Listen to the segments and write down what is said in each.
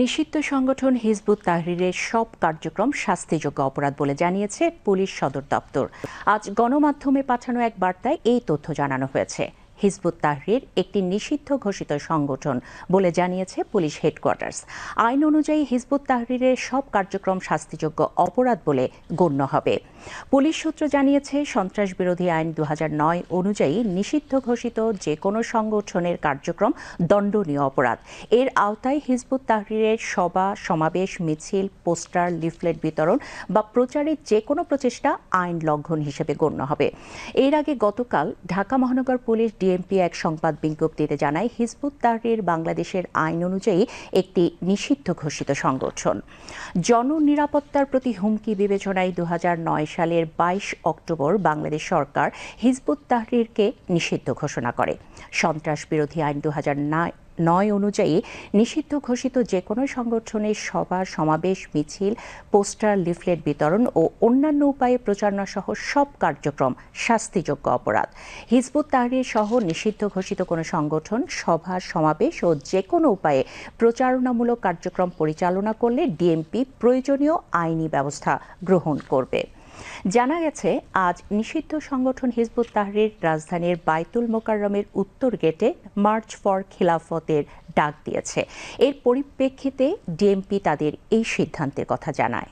নিষিদ্ধ সংগঠন হিজবুত তাহরিরের সব কার্যক্রম শাস্তিযোগ্য অপরাধ বলে জানিয়েছে পুলিশ সদর দপ্তর। আজ গণমাধ্যমে পাঠানো এক বার্তায় এই তথ্য জানানো হয়েছে। হিজবুত তাহরির একটি নিষিদ্ধ ঘোষিত সংগঠন বলে জানিয়েছে পুলিশ হেডকোয়ার্টার্স। আইন অনুযায়ী হিজবুত তাহরিরের সব কার্যক্রম শাস্তিযোগ্য অপরাধ বলে গণ্য হবে। পুলিশ সূত্র জানিয়েছে সন্ত্রাস বিরোধী আইন দু হাজার নয় অনুযায়ী নিষিদ্ধ ঘোষিত যে কোনো সংগঠনের কার্যক্রম দণ্ডনীয় অপরাধ। এর আওতায় হিজবুত তাহরিরের সভা, সমাবেশ, মিছিল, পোস্টার, লিফলেট বিতরণ বা প্রচারের যে কোনো প্রচেষ্টা আইন লঙ্ঘন হিসেবে গণ্য হবে। এর আগে গতকাল ঢাকা মহানগর পুলিশ ডিএমপি এক সংবাদ বিজ্ঞপ্তিতে জানায়, হিজবুত তাহরির বাংলাদেশের আইন অনুযায়ী একটি নিষিদ্ধ ঘোষিত সংগঠন। জননিরাপত্তার প্রতি হুমকি বিবেচনায় দু হাজার নয় সালের বাইশ অক্টোবর বাংলাদেশ সরকার হিজবুত তাহরিরকে নিষিদ্ধ ঘোষণা করে। সন্ত্রাস বিরোধী আইন দু হাজার নয় নয় অনুযায়ী নিষিদ্ধ ঘোষিত যে কোনো সংগঠনের সভা, সমাবেশ, মিছিল, পোস্টার, লিফলেট বিতরণ ও অন্যান্য উপায়ে প্রচারণা সহ সব কার্যক্রম শাস্তিযোগ্য অপরাধ। হিজবুত তাহরির সহ নিষিদ্ধ ঘোষিত কোনো সংগঠন, সভা, সমাবেশ ও যে কোনো উপায়ে প্রচারণামূলক কার্যক্রম পরিচালনা করলে ডিএমপি প্রয়োজনীয় আইনি ব্যবস্থা গ্রহণ করবে। জানা গেছে, আজ নিষিদ্ধ সংগঠন হিজবুত তাহরির রাজধানীর বাইতুল মোকাররমের উত্তর গেটে মার্চ ফর খিলাফতের ডাক দিয়েছে। এর পরিপ্রেক্ষিতে ডিএমপি তাদের এই সিদ্ধান্তের কথা জানায়।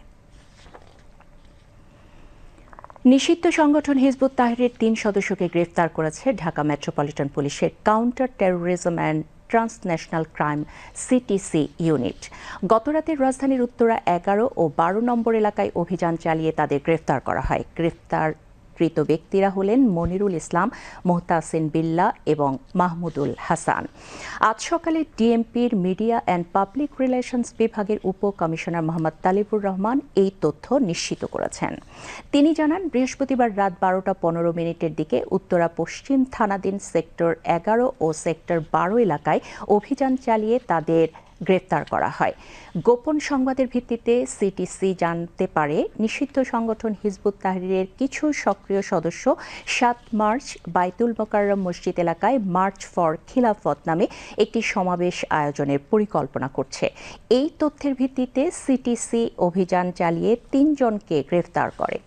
নিষিদ্ধ সংগঠন হিজবুত তাহরির তিন সদস্যকে গ্রেফতার করেছে ঢাকা মেট্রোপলিটন পুলিশের counter terrorism and transnational crime CTC unit. গতরাতে রাজধানীর উত্তরা এগারো ও বারো নম্বর এলাকায় অভিযান চালিয়ে তাদের গ্রেফতার করা হয়। গ্রেফতার কৃত ব্যক্তিরা হলেন মনিরুল ইসলাম, মোহতাসিন বিল্লা এবং মাহমুদুল হাসান। আজ সকালে ডিএমপির মিডিয়া অ্যান্ড পাবলিক রিলেশনস বিভাগের উপ কমিশনার মোহাম্মদ তালিবুর রহমান এই তথ্য নিশ্চিত করেছেন। তিনি জানান, বৃহস্পতিবার রাত বারোটা পনেরো মিনিটের দিকে উত্তরা পশ্চিম থানাধীন সেক্টর এগারো ও সেক্টর বারো এলাকায় অভিযান চালিয়ে তাদের গ্রেফতার করা হয়। গোপন সংবাদের ভিত্তিতে সিটিসি জানতে পারে নিষিদ্ধ সংগঠন হিজবুত তাহরিরের কিছু সক্রিয় সদস্য সাত মার্চ বাইতুল মোকাররম মসজিদ এলাকায় মার্চ ফর খিলাফত নামে একটি সমাবেশ আয়োজনের পরিকল্পনা করছে। এই তথ্যের ভিত্তিতে সিটিসি অভিযান চালিয়ে তিনজনকে গ্রেফতার করে।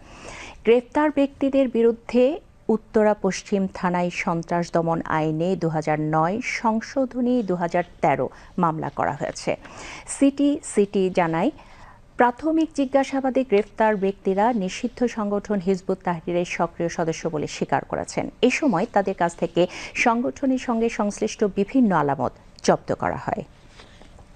গ্রেফতার ব্যক্তিদের বিরুদ্ধে উত্তরা পশ্চিম থানায় সন্ত্রাস দমন আইনে দু নয়, সংশোধনী দু তেরো মামলা করা হয়েছে। সিটি সিটি জানায়, প্রাথমিক জিজ্ঞাসাবাদে গ্রেফতার ব্যক্তিরা নিষিদ্ধ সংগঠন হিজবুত তাহরিরের সক্রিয় সদস্য বলে স্বীকার করেছেন। এ সময় তাদের কাছ থেকে সংগঠনের সঙ্গে সংশ্লিষ্ট বিভিন্ন আলামত জব্দ করা হয়।